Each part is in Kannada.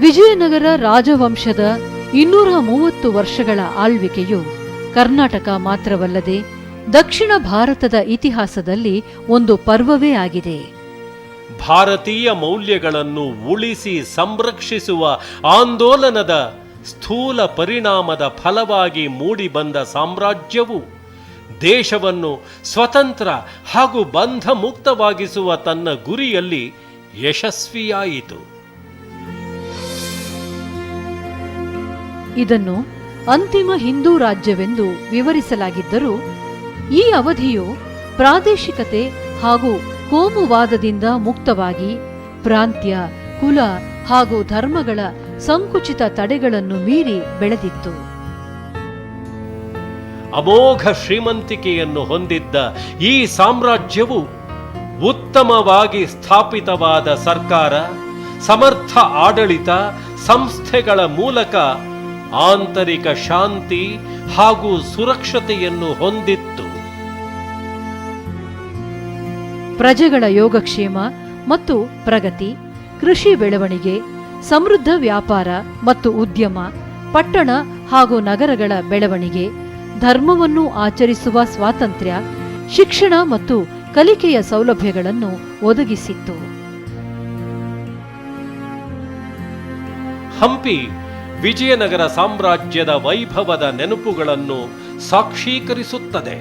ವಿಜಯನಗರ ರಾಜವಂಶದ ಇನ್ನೂರ ಮೂವತ್ತು ವರ್ಷಗಳ ಆಳ್ವಿಕೆಯು ಕರ್ನಾಟಕ ಮಾತ್ರವಲ್ಲದೆ ದಕ್ಷಿಣ ಭಾರತದ ಇತಿಹಾಸದಲ್ಲಿ ಒಂದು ಪರ್ವವೇ ಆಗಿದೆ. ಭಾರತೀಯ ಮೌಲ್ಯಗಳನ್ನು ಉಳಿಸಿ ಸಂರಕ್ಷಿಸುವ ಆಂದೋಲನದ ಸ್ಥೂಲ ಪರಿಣಾಮದ ಫಲವಾಗಿ ಮೂಡಿಬಂದ ಸಾಮ್ರಾಜ್ಯವು ದೇಶವನ್ನು ಸ್ವತಂತ್ರ ಹಾಗೂ ಬಂಧ ಮುಕ್ತವಾಗಿಸುವ ತನ್ನ ಗುರಿಯಲ್ಲಿ ಯಶಸ್ವಿಯಾಯಿತು. ಇದನ್ನು ಅಂತಿಮ ಹಿಂದೂ ರಾಜ್ಯವೆಂದು ವಿವರಿಸಲಾಗಿದ್ದರೂ, ಈ ಅವಧಿಯು ಪ್ರಾದೇಶಿಕತೆ ಹಾಗೂ ಕೋಮುವಾದದಿಂದ ಮುಕ್ತವಾಗಿ ಪ್ರಾಂತ್ಯ, ಕುಲ ಹಾಗೂ ಧರ್ಮಗಳ ಸಂಕುಚಿತ ತಡೆಗಳನ್ನು ಮೀರಿ ಬೆಳೆದಿತ್ತು. ಅಮೋಘ ಶ್ರೀಮಂತಿಕೆಯನ್ನು ಹೊಂದಿದ್ದ ಈ ಸಾಮ್ರಾಜ್ಯವು ಉತ್ತಮವಾಗಿ ಸ್ಥಾಪಿತವಾದ ಸರ್ಕಾರ, ಸಮರ್ಥ ಆಡಳಿತ, ಸಂಸ್ಥೆಗಳ ಮೂಲಕ ಆಂತರಿಕ ಶಾಂತಿ ಹಾಗೂ ಸುರಕ್ಷತೆಯನ್ನು ಹೊಂದಿತ್ತು. ಪ್ರಜೆಗಳ ಯೋಗಕ್ಷೇಮ ಮತ್ತು ಪ್ರಗತಿ ಕೃಷಿ ಬೆಳವಣಿಗೆ ಸಮೃದ್ಧ ವ್ಯಾಪಾರ ಮತ್ತು ಉದ್ಯಮ ಪಟ್ಟಣ ಹಾಗೂ ನಗರಗಳ ಬೆಳವಣಿಗೆ ಧರ್ಮವನ್ನು ಆಚರಿಸುವ ಸ್ವಾತಂತ್ರ್ಯ ಶಿಕ್ಷಣ ಮತ್ತು ಕಲಿಕೆಯ ಸೌಲಭ್ಯಗಳನ್ನು ಒದಗಿಸಿತ್ತು. ಹಂಪಿ ವಿಜಯನಗರ ಸಾಮ್ರಾಜ್ಯದ ವೈಭವದ ನೆನಪುಗಳನ್ನು ಸಾಕ್ಷೀಕರಿಸುತ್ತದೆ.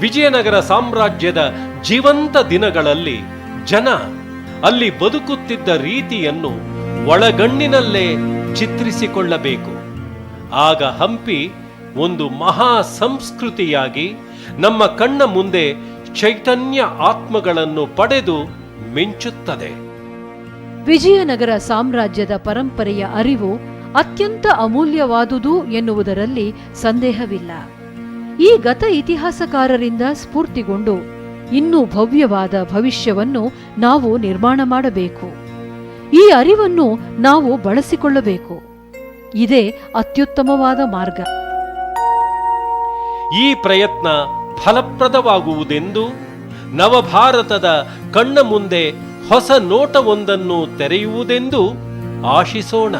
ವಿಜಯನಗರ ಸಾಮ್ರಾಜ್ಯದ ಜೀವಂತ ದಿನಗಳಲ್ಲಿ ಜನ ಅಲ್ಲಿ ಬದುಕುತ್ತಿದ್ದ ರೀತಿಯನ್ನು ಒಳಗಣ್ಣಿನಲ್ಲೇ ಚಿತ್ರಿಸಿಕೊಳ್ಳಬೇಕು. ಆಗ ಹಂಪಿ ಒಂದು ಮಹಾ ಸಂಸ್ಕೃತಿಯಾಗಿ ನಮ್ಮ ಕಣ್ಣ ಮುಂದೆ ಚೈತನ್ಯ ಆತ್ಮಗಳನ್ನು ಪಡೆದು ಮಿಂಚುತ್ತದೆ. ವಿಜಯನಗರ ಸಾಮ್ರಾಜ್ಯದ ಪರಂಪರೆಯ ಅರಿವು ಅತ್ಯಂತ ಅಮೂಲ್ಯವಾದುದು ಎನ್ನುವುದರಲ್ಲಿ ಸಂದೇಹವಿಲ್ಲ. ಈ ಗತ ಇತಿಹಾಸಕಾರರಿಂದ ಸ್ಫೂರ್ತಿಗೊಂಡು ಇನ್ನೂ ಭವ್ಯವಾದ ಭವಿಷ್ಯವನ್ನು ನಾವು ನಿರ್ಮಾಣ ಮಾಡಬೇಕು. ಈ ಅರಿವನ್ನು ನಾವು ಬಳಸಿಕೊಳ್ಳಬೇಕು. ಇದೇ ಅತ್ಯುತ್ತಮವಾದ ಮಾರ್ಗ. ಈ ಪ್ರಯತ್ನ ಫಲಪ್ರದವಾಗುವುದೆಂದು ನವಭಾರತದ ಕಣ್ಣ ಮುಂದೆ ಹೊಸ ನೋಟವೊಂದನ್ನು ತೆರೆಯುವುದೆಂದು ಆಶಿಸೋಣ.